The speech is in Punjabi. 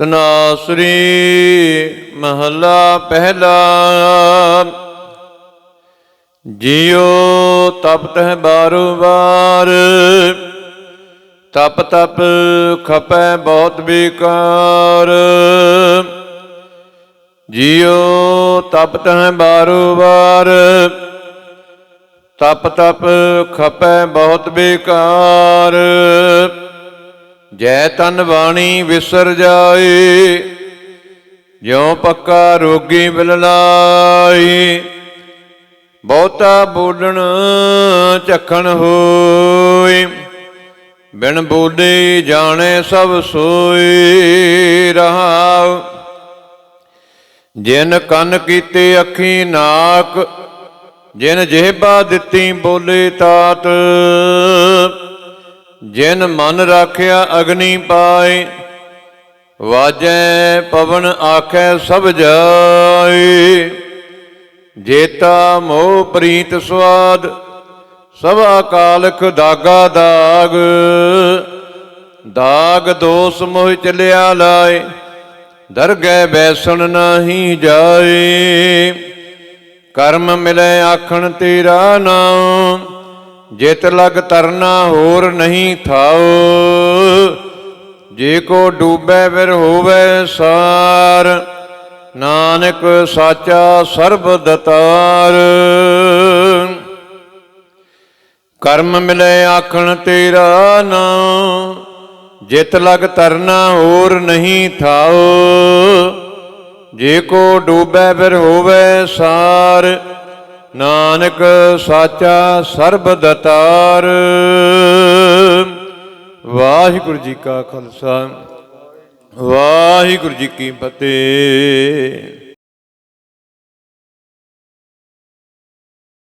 ਤਨਾਸਰੀ ਮਹੱਲਾ ਪਹਿਲਾ। ਜਿਉ ਤਪਤ ਹੈ ਬਾਰੋ ਬਾਰ ਤਪ ਤਪ ਖਪੈ ਬਹੁਤ ਬੇਕਾਰ। ਜਿਉ ਤਪਤ ਹੈ ਬਾਰੋ ਬਾਰ ਤਪ ਤਪ ਖਪੈ ਬਹੁਤ ਬੇਕਾਰ। ਜੈ ਤਨ ਬਾਣੀ ਵਿਸਰ ਜਾਏ, ਜਿਉ ਪੱਕਾ ਰੋਗੀ ਬਿਲਲਾਈ ਬਹੁਤਾ ਬੋਲਣ ਝਖਣ ਹੋਈ ਬਿਨ ਬੋਲੇ ਜਾਣੇ ਸਭ ਸੋਈ ਰਹਾਉ। ਜਿਨ ਕੰਨ ਕੀਤੇ ਅੱਖੀ ਨਾਕ, ਜਿਨ ਜਿਹਬਾ ਦਿੱਤੀ ਬੋਲੇ ਤਾਤ ਜਿਨ ਮਨ ਰਾਖਿਆ ਅਗਨੀ ਪਾਏ, ਵਾਜੈ ਪਵਨ ਆਖੈ ਸਭ ਜਾਏ। ਜੇਤਾ ਮੋਹ ਪ੍ਰੀਤ ਸਵਾਦ ਸਭਾ ਕਾਲਖ ਦਾਗਾ ਦਾਗ। ਦਾਗ ਦੋਸ ਮੋਹ ਚਲਿਆ ਲਾਏ, ਦਰਗਹਿ ਬੈਸਣ ਨਹੀਂ ਜਾਏ। ਕਰਮ ਮਿਲੇ ਆਖਣ ਤੇਰਾ ਨਾਮ ਜਿਤ ਲਗ ਤਰਨਾ ਹੋਰ ਨਹੀਂ ਥਾਉ। ਜੇ ਕੋ ਡੂਬੈ ਫਿਰ ਹੋਵੇ ਸਾਰ। ਨਾਨਕ ਸਾਚਾ ਸਰਬ ਦਤਾਰ। ਕਰਮ ਮਿਲੇ ਆਖਣ ਤੇਰਾ ਨਾਮ ਜਿਤ ਲਗ ਤਰਨਾ ਹੋਰ ਨਹੀਂ ਥਾਉ। ਜੇ ਕੋ ਡੂਬੈ ਫਿਰ ਹੋਵੇ ਸਾਰ। ਨਾਨਕ ਸਾਚਾ ਸਰਬ ਦਤਾਰ ਵਾਹਿਗੁਰੂ ਜੀ ਕਾ ਖਾਲਸਾ। ਵਾਹਿਗੁਰੂ ਜੀ ਕੀ ਫਤਿਹ।